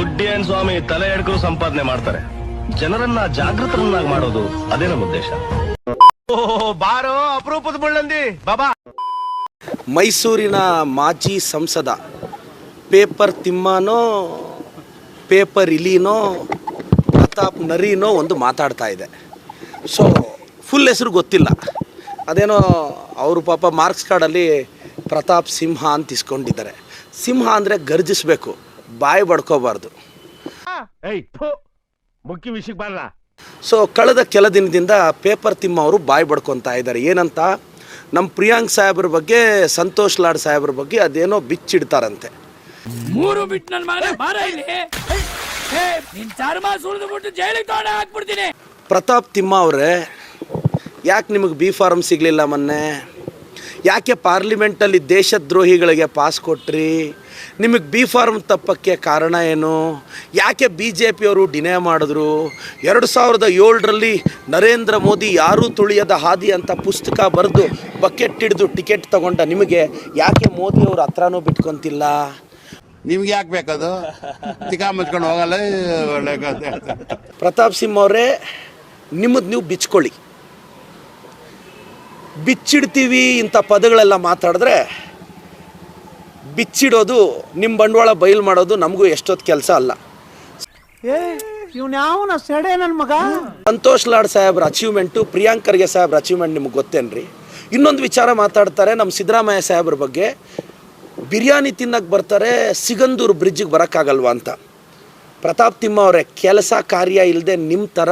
ದುಡ್ಡೇನ್ ಸ್ವಾಮಿ ತಲೆ ಎಡ್ಕರು ಸಂಪಾದನೆ ಮಾಡ್ತಾರೆ. ಜನರನ್ನ ಜಾಗೃತರನ್ನಾಗಿ ಮಾಡೋದು ಅದೇ ನಮ್ಮ ಉದ್ದೇಶ ಬಾರೋ ಅಪರೂಪದ ಬುಳ್ಳಂದಿ ಬಾಬಾ. ಮೈಸೂರಿನ ಮಾಜಿ ಸಂಸದ ಪೇಪರ್ ತಿಮ್ಮನೋ ಪೇಪರ್ ಇಲಿನೋ ಪ್ರತಾಪ್ ನರಿನೋ ಒಂದು ಮಾತಾಡ್ತಾ ಇದೆ. ಸೊ ಫುಲ್ ಹೆಸರು ಗೊತ್ತಿಲ್ಲ. ಅದೇನೋ ಅವರು ಪಾಪ ಮಾರ್ಕ್ಸ್ ಕಾರ್ಡಲ್ಲಿ ಪ್ರತಾಪ್ ಸಿಂಹ ಅಂತ ಇಸ್ಕೊಂಡಿದ್ದಾರೆ. ಸಿಂಹ ಅಂದರೆ ಗರ್ಜಿಸ್ಬೇಕು. ಬಾಯಿ ಬಡ್ಕೋಬಾರ್ದು. ಮುಖ್ಯ ವಿಷಯಕ್ಕೆ ಬರಲ್ಲ. ಸೊ ಕಳೆದ ಕೆಲ ದಿನದಿಂದ ಪೇಪರ್ ತಿಮ್ಮ ಅವರು ಬಾಯಿ ಬಡ್ಕೊತಾ ಇದ್ದಾರೆ. ಏನಂತ? ನಮ್ಮ ಪ್ರಿಯಾಂಕ್ ಸಾಹೇಬ್ರ ಬಗ್ಗೆ ಸಂತೋಷ್ ಲಾಡ್ ಸಾಹೇಬ್ರ ಬಗ್ಗೆ ಅದೇನೋ ಬಿಚ್ಚಿಡ್ತಾರಂತೆ. ಮೂರು ಬಿಟ್ಟು ನನ್ನ ಮಗನೇ ಬಾರ ಇಲ್ಲಿ. ನಿನ್ ಚರ್ಮ ಸುಳಿದು ಬಿಟ್ಟು ಜೈಲಿಗೆ ತಗೊಂಡ ಹಾಕ್ಬಿಡ್ತೀನಿ. ಪ್ರತಾಪ್ ತಿಮ್ಮ ಅವರೇ ಯಾಕೆ ನಿಮಗೆ ಬಿ ಫಾರ್ಮ್ ಸಿಗಲಿಲ್ಲ ಮೊನ್ನೆ? ಯಾಕೆ ಪಾರ್ಲಿಮೆಂಟಲ್ಲಿ ದೇಶದ್ರೋಹಿಗಳಿಗೆ ಪಾಸ್ ಕೊಟ್ರಿ? ನಿಮಗೆ ಬಿ ಫಾರ್ಮ್ ತಪ್ಪಕ್ಕೆ ಕಾರಣ ಏನು? ಯಾಕೆ ಬಿ ಜೆ ಪಿಯವರು ಡಿನೇ ಮಾಡಿದ್ರು? ಎರಡು ಸಾವಿರದ ಏಳರಲ್ಲಿ ನರೇಂದ್ರ ಮೋದಿ ಯಾರೂ ತುಳಿಯದ ಹಾದಿ ಅಂತ ಪುಸ್ತಕ ಬರೆದು ಬಕೆಟ್ ಹಿಡಿದು ಟಿಕೆಟ್ ತಗೊಂಡ ನಿಮಗೆ ಯಾಕೆ ಮೋದಿಯವರು ಹತ್ರನೂ ಬಿಟ್ಕೊಂತಿಲ್ಲ? ನಿಮ್ಗೆ ಯಾಕೆ ಬೇಕದು? ಟಿಕಾ ಮುಚ್ಕೊಂಡು ಹೋಗಲ್ಲ. ಪ್ರತಾಪ್ ಸಿಂಹ ಅವರೇ ನಿಮ್ಮದು ನೀವು ಬಿಚ್ಕೊಳ್ಳಿ. ಬಿಚ್ಚಿಡ್ತೀವಿ ಇಂಥ ಪದಗಳೆಲ್ಲ ಮಾತಾಡಿದ್ರೆ ಬಿಚ್ಚಿಡೋದು ನಿಮ್ಮ ಬಂಡವಾಳ ಬಯಲು ಮಾಡೋದು ನಮಗೂ ಎಷ್ಟೊತ್ತು ಕೆಲಸ ಅಲ್ಲ. ಇವ್ನ್ಯಾವನ ಸೆಡೆ ನನ್ನ ಮಗ? ಸಂತೋಷ್ ಲಾಡ್ ಸಾಹೇಬ್ರ ಅಚೀವ್ಮೆಂಟು ಪ್ರಿಯಾಂಕರ್ಗೆ ಸಾಹೇಬ್ರ ಅಚೀವ್ಮೆಂಟ್ ನಿಮ್ಗೆ ಗೊತ್ತೇನ್ರಿ? ಇನ್ನೊಂದು ವಿಚಾರ ಮಾತಾಡ್ತಾರೆ ನಮ್ಮ ಸಿದ್ದರಾಮಯ್ಯ ಸಾಹೇಬ್ರ ಬಗ್ಗೆ. ಬಿರಿಯಾನಿ ತಿನ್ನಕ್ಕೆ ಬರ್ತಾರೆ ಸಿಗಂದೂರು ಬ್ರಿಡ್ಜಿಗೆ ಬರೋಕ್ಕಾಗಲ್ವಾ ಅಂತ. ಪ್ರತಾಪ್ ತಿಮ್ಮ ಅವರೇ ಕೆಲಸ ಕಾರ್ಯ ಇಲ್ಲದೆ ನಿಮ್ಮ ಥರ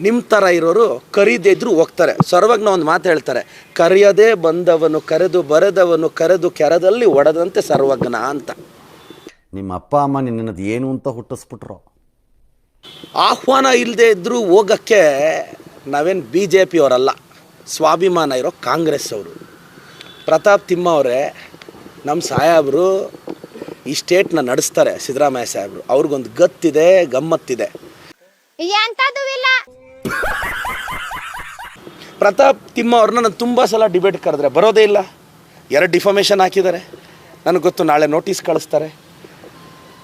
ನಿಮ್ಮ ಥರ ಇರೋರು ಕರೀದೇ ಇದ್ರು ಹೋಗ್ತಾರೆ. ಸರ್ವಜ್ಞ ಒಂದು ಮಾತು ಹೇಳ್ತಾರೆ ಕರೆಯದೇ ಬಂದವನು ಕರೆದು ಬರೆದವನು ಕರೆದು ಕೆರದಲ್ಲಿ ಒಡೆದಂತೆ ಸರ್ವಜ್ಞ ಅಂತ. ನಿಮ್ಮ ಅಪ್ಪ ಅಮ್ಮ ನಿನ್ನದು ಏನು ಅಂತ ಹುಟ್ಟಿಸ್ಬಿಟ್ರು. ಆಹ್ವಾನ ಇಲ್ಲದೆ ಇದ್ದರೂ ಹೋಗೋಕ್ಕೆ ನಾವೇನು ಬಿ ಜೆ ಪಿಯವರಲ್ಲ ಸ್ವಾಭಿಮಾನ ಇರೋ ಕಾಂಗ್ರೆಸ್ ಅವರು. ಪ್ರತಾಪ್ ತಿಮ್ಮ ಅವರೇ ನಮ್ಮ ಸಾಹೇಬರು ಈ ಸ್ಟೇಟ್ನ ನಡೆಸ್ತಾರೆ ಸಿದ್ದರಾಮಯ್ಯ ಸಾಹೇಬರು. ಅವ್ರಿಗೊಂದು ಗತ್ತಿದೆ ಗಮ್ಮತ್ತಿದೆ. ಎಂಥದ್ದು ಇಲ್ಲ. ಪ್ರತಾಪ್, ತಿಮ್ಮ ಅವ್ರನ್ನ ನಾನು ತುಂಬ ಸಲ ಡಿಬೇಟ್ ಕರೆದ್ರೆ ಬರೋದೇ ಇಲ್ಲ. ಎರಡು ಡಿಫಾಮೇಷನ್ ಹಾಕಿದ್ದಾರೆ. ನನಗೆ ಗೊತ್ತು ನಾಳೆ ನೋಟಿಸ್ ಕಳಿಸ್ತಾರೆ.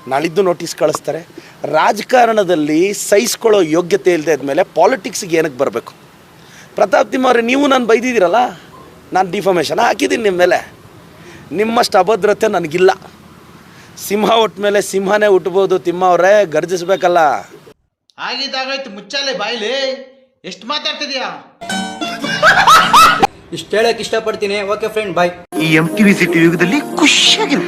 ನಾಳಿದ್ದು ನೋಟಿಸ್ ಕಳಿಸ್ತಾರೆ. ರಾಜಕಾರಣದಲ್ಲಿ ಸಹಿಸ್ಕೊಳ್ಳೋ ಯೋಗ್ಯತೆ ಇಲ್ಲದೆ ಆದಮೇಲೆ ಪಾಲಿಟಿಕ್ಸ್ಗೆ ಏನಕ್ಕೆ ಬರಬೇಕು? ಪ್ರತಾಪ್, ತಿಮ್ಮ ಅವರೇ, ನೀವು ನಾನು ಬೈದಿದ್ದೀರಲ್ಲ? ನಾನು ಡಿಫಾಮೇಷನ್ ಹಾಕಿದ್ದೀನಿ ನಿಮ್ಮ ಮೇಲೆ. ನಿಮ್ಮಷ್ಟು ಅಭದ್ರತೆ ನನಗಿಲ್ಲ. ಸಿಂಹ ಒಟ್ಟ ಮೇಲೆ ಸಿಂಹನೇ ಹುಟ್ಬೋದು ತಿಮ್ಮ ಅವರೇ, ಗರ್ಜಿಸ್ಬೇಕಲ್ಲ. ಆಗಿದ್ದಾಗಾಯ್ತು ಮುಚ್ಚಾಲೆ ಬಾಯ್ಲಿ. ಎಷ್ಟು ಮಾತಾಡ್ತಿದ್ಯಾ? ಇಷ್ಟ ಹೇಳಕ್ ಇಷ್ಟಪಡ್ತೀನಿ. ಓಕೆ ಫ್ರೆಂಡ್ ಬಾಯ್ ಈ ಎಂ ಟಿ ವಿ ಸಿಟಿ ಯುಗದಲ್ಲಿ ಖುಷಿಯಾಗಿರು